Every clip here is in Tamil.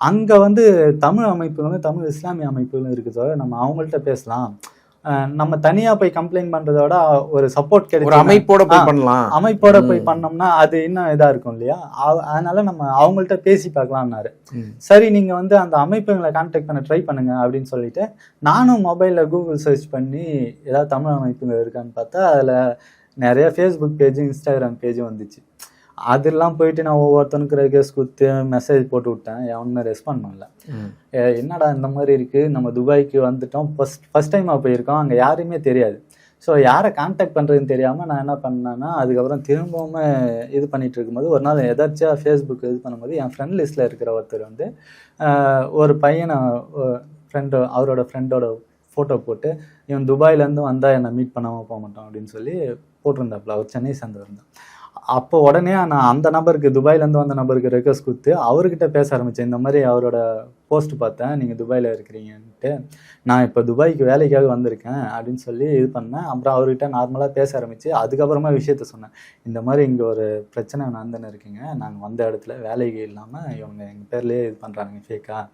அங்கே வந்து தமிழ் அமைப்புகளும் தமிழ் இஸ்லாமிய அமைப்புகளும் இருக்குதோ நம்ம அவங்கள்ட்ட பேசலாம் நம்ம தனியா போய் கம்ப்ளைண்ட் பண்றதை விட ஒரு சப்போர்ட் கிடைக்கும் அமைப்போட போய். பண்ணலாம் அமைப்போட போய். பண்ணோம்னா அது இன்னும் இதா இருக்கும் இல்லையா அதனால நம்ம அவங்கள்ட்ட பேசி பார்க்கலாம்னாரு. சரி நீங்க வந்து அந்த அமைப்புங்களை கான்டாக்ட் பண்ண ட்ரை பண்ணுங்க அப்படின்னு சொல்லிட்டு நானும் மொபைல்ல கூகுள் சர்ச் பண்ணி ஏதாவது தமிழ் அமைப்புங்க இருக்கான்னு பார்த்தா அதுல நிறைய ஃபேஸ்புக் பேஜ் இன்ஸ்டாகிராம் பேஜும் வந்துச்சு அதெல்லாம் போயிட்டு நான் ஒவ்வொருத்தனுக்கு ரெக்வஸ்ட் கொடுத்து மெசேஜ் போட்டு விட்டேன். எவனுமே ரெஸ்பாண்ட் பண்ணல. என்னடா இந்த மாதிரி இருக்கு? நம்ம துபாய்க்கு வந்துட்டோம். ஃபர்ஸ்ட் ஃபர்ஸ்ட் டைமாக போயிருக்கோம். அங்கே யாரையுமே தெரியாது. ஸோ யாரை கான்டாக்ட் பண்ணுறதுன்னு தெரியாமல் நான் என்ன பண்ணேன்னா அதுக்கப்புறம் திரும்பவும் இது பண்ணிட்டு இருக்கும்போது ஒரு நாள் எதாச்சியாக ஃபேஸ்புக் இது பண்ணும்போது என் ஃப்ரெண்ட் லிஸ்ட்டில் இருக்கிற ஒருத்தர் வந்து ஒரு பையனை ஃப்ரெண்டு அவரோட ஃப்ரெண்டோட ஃபோட்டோ போட்டு இவன் துபாயிலேருந்து வந்தால் என்னை மீட் பண்ணாமல் போக மாட்டான் அப்படின்னு சொல்லி போட்டிருந்தாப்புல. அவர் சென்னை சேர்ந்தவர் தான். அப்போ உடனே நான் அந்த நபருக்கு துபாயிலேருந்து வந்த நபருக்கு ரெக்வஸ்ட் கொடுத்து அவர்கிட்ட பேச ஆரம்பித்தேன் இந்த மாதிரி அவரோட போஸ்ட் பார்த்தேன். நீங்கள் துபாயில் இருக்கிறீங்கன்ட்டு. நான் இப்போ துபாய்க்கு வேலைக்காக வந்திருக்கேன் அப்படின்னு சொல்லி இது பண்ணேன். அப்புறம் அவர்கிட்ட நார்மலாக பேச ஆரம்பித்து அதுக்கப்புறமா விஷயத்த சொன்னேன். இந்த மாதிரி இங்கே ஒரு பிரச்சனை நடந்துன்னு இருக்குங்க. நாங்கள் வந்த இடத்துல வேலைக்கு இல்லாமல் இவங்க எங்கள் பேர்லேயே இது பண்ணுறாங்க ஃபேக்காக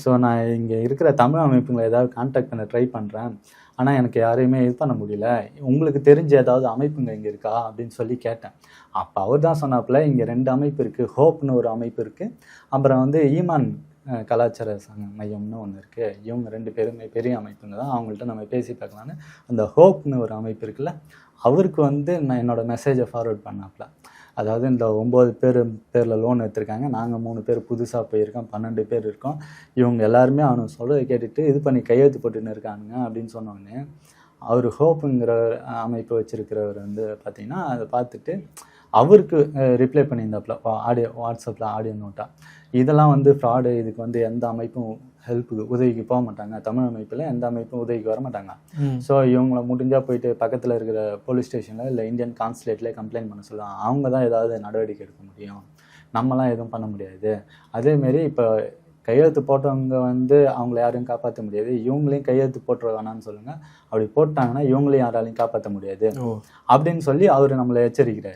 ஸோ நான் இங்கே இருக்கிற தமிழ் அமைப்புங்களை ஏதாவது கான்டாக்ட் பண்ண ட்ரை பண்ணுறேன் ஆனால் எனக்கு யாரையுமே இது பண்ண முடியல. உங்களுக்கு தெரிஞ்ச ஏதாவது அமைப்புங்க இங்கே இருக்கா? அப்படின்னு சொல்லி கேட்டேன். அப்போ அவர் தான் சொன்னாப்புல இங்கே ரெண்டு அமைப்பு இருக்குது ஹோப்னு ஒரு அமைப்பு இருக்குது அப்புறம் வந்து ஈமான் கலாச்சார சங்க மையம்னு ஒன்று இருக்குது இவங்க ரெண்டு பேருமே பெரிய அமைப்புங்க தான். அவங்கள்ட்ட நம்ம பேசி பார்க்கலான்னு அந்த ஹோப்னு ஒரு அமைப்பு இருக்குல்ல அவருக்கு வந்து நான் என்னோட மெசேஜை ஃபார்வர்ட் பண்ணாப்புல. அதாவது இந்த ஒம்பது பேர் பேரில் லோன் எடுத்திருக்காங்க. நாங்கள் மூணு பேர் புதுசாக போயிருக்கோம். பன்னெண்டு பேர் இருக்கோம். இவங்க எல்லாருமே அவனுக்கு சொல்கிறத கேட்டுட்டு இது பண்ணி கையெழுத்து போட்டுன்னு இருக்கானுங்க அப்படின்னு சொன்னோடனே அவர் ஹோப்புங்கிற அமைப்பு வச்சுருக்கிறவர் வந்து பார்த்தீங்கன்னா அதை பார்த்துட்டு அவருக்கு ரிப்ளை பண்ணியிருந்தாப்புல ஆடியோ வாட்ஸ்அப்பில் ஆடியோ நோட்டா. இதெல்லாம் வந்து ஃப்ராடு இதுக்கு வந்து எந்த அமைப்பும் ஹெல்ப்புக்கு உதவிக்கு போக மாட்டாங்க. தமிழ் அமைப்பில் எந்த அமைப்பும் உதவிக்கு வர மாட்டாங்க. ஸோ இவங்கள முடிஞ்சால் போயிட்டு பக்கத்தில் இருக்கிற போலீஸ் ஸ்டேஷனில் இல்லை இந்தியன் கான்சுலேட்லேயே கம்ப்ளைண்ட் பண்ண சொல்லலாம். அவங்க தான் ஏதாவது நடவடிக்கை எடுக்க முடியும். நம்மலாம் எதுவும் பண்ண முடியாது. அதேமாரி இப்போ கையெழுத்து போட்டவங்க வந்து அவங்கள யாரையும் காப்பாற்ற முடியாது. இவங்களையும் கையெழுத்து போட்டுற வேணாம்னு சொல்லுங்கள் அப்படி போட்டாங்கன்னா இவங்களையும் யாராலையும் காப்பாற்ற முடியாது. அப்படின்னு சொல்லி அவர் நம்மளை எச்சரிக்கிறார்.